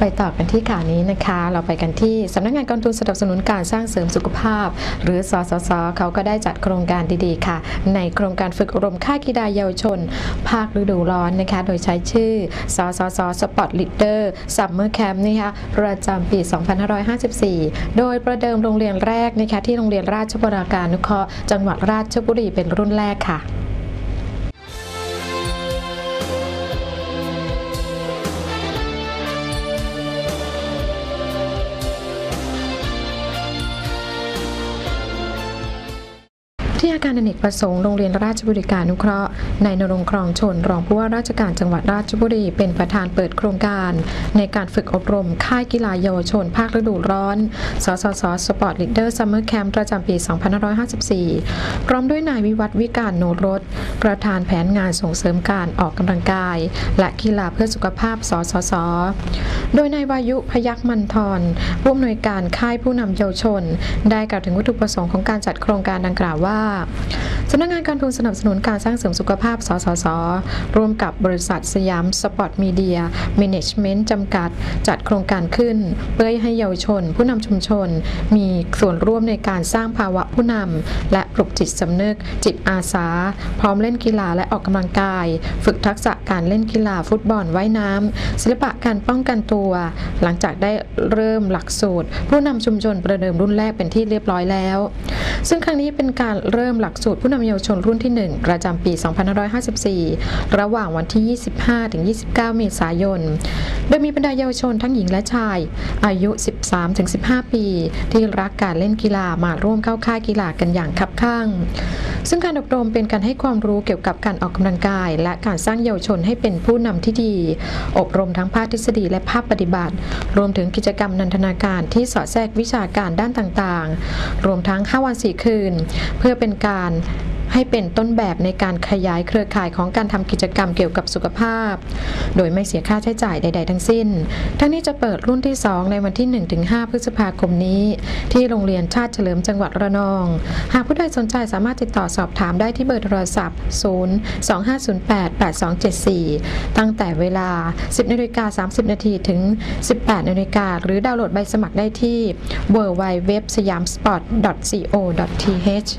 ไปต่อกันที่ข่าวนี้นะคะ เราไปกันที่สำนักงานกองทุนสนับสนุนการสร้างเสริมสุขภาพ หรือสสสเขาก็ได้จัดโครงการดีๆค่ะ ในโครงการฝึกอบรมค่ายกีฬาเยาวชน ภาคฤดูร้อนนะคะ โดยใช้ชื่อสสสสปอร์ตลีดเดอร์ซัมเมอร์แคมป์นะคะประจำปี 2554 โดยประเดิมโรงเรียนแรกนะคะที่โรงเรียนราชบุราการนุเคราะห์จังหวัดราชบุรีเป็นรุ่นแรกค่ะาคารอเนกประสงค์โรงเรียนราชบุรีการนุเคราะห์ในนรงครองชน รองผู้ว่าราชการจังหวัดราชบุรี เป็นประธานเปิดโครงการ ในการฝึกอบรมค่ายกีฬาเยาวชน ภาคฤดูร้อน สสสสปอร์ตลีดเดอร์ซัมเมอร์แคมป์ประจำปี 2554 พร้อมด้วยนายวิวัฒน์วิการโนรสประธานแผนงานส่งเสริมการออกกำลังกาย และกีฬาเพื่อสุขภาพ สสส โดยนายวายุพยัคฆ์มันทรผู้อำนวยการค่ายผู้นำเยาวชน ได้กล่าวถึงวัตถุประสงค์ของการจัดโครงการดังกล่าวว่าสำนักงานการทุนสนับสนุนการสร้างเสริมสุขภาพ สสส ร่วมกับบริษัทสยามสปอร์ตมีเดียแมネจเมนต์จำกัด จัดโครงการขึ้น เพื่อให้เยาวชน ผู้นำชุมชน มีส่วนร่วมในการสร้างภาวะผู้นำและปลุกจิตสำนึก จิตอาสา พร้อมเล่นกีฬาและออกกำลังกาย ฝึกทักษะการเล่นกีฬาฟุตบอลว่ายน้ำศิลปะการป้องกันตัว หลังจากได้เริ่มหลักสูตร ผู้นำชุมชนประเดิมรุ่นแรกเป็นที่เรียบร้อยแล้ว ซึ่งครั้งนี้เป็นการเริ่มหลักสูตรผู้นำเยาวชนรุ่นที่ 1 ประจำปี 2554 ระหว่างวันที่ 25-29 เมษายน โดยมีบรรดาเยาวชนทั้งหญิงและชาย อายุ 13ถึง15 ปี ที่รักการเล่นกีฬามาร่วมเข้าค่ายกีฬากันอย่างคับข้าง ซึ่งการอบรมเป็นการให้ความรู้เกี่ยวกับการออกกำลังกาย และการสร้างเยาวชนให้เป็นผู้นำที่ดี อบรมทั้งภาคทฤษฎีและภาคปฏิบัติ รวมถึงกิจกรรมนันทนาการที่สอดแทรกวิชาการด้านต่างๆ รวมทั้ง 5 วัน 4 คืน เพื่อเป็นการ ให้เป็นต้นแบบในการขยายเครือข่ายของการทำกิจกรรมเกี่ยวกับสุขภาพ โดยไม่เสียค่าใช้จ่ายใด ๆ ทั้งสิ้น ทั้งนี้จะเปิดรุ่นที่ 2 ในวันที่ 1-5 พฤษภาคมนี้ ที่โรงเรียนชาติเฉลิมจังหวัดระนอง หากผู้ใดสนใจสามารถติดต่อสอบถามได้ที่เบอร์โทรศัพท์ 0 2508 8274 ตั้งแต่เวลา 10นาฬิกา30นาทีถึง 18นาฬิกาหรือดาวน์โหลดใบสมัครได้ที่ www สยามสปอร์ต co.th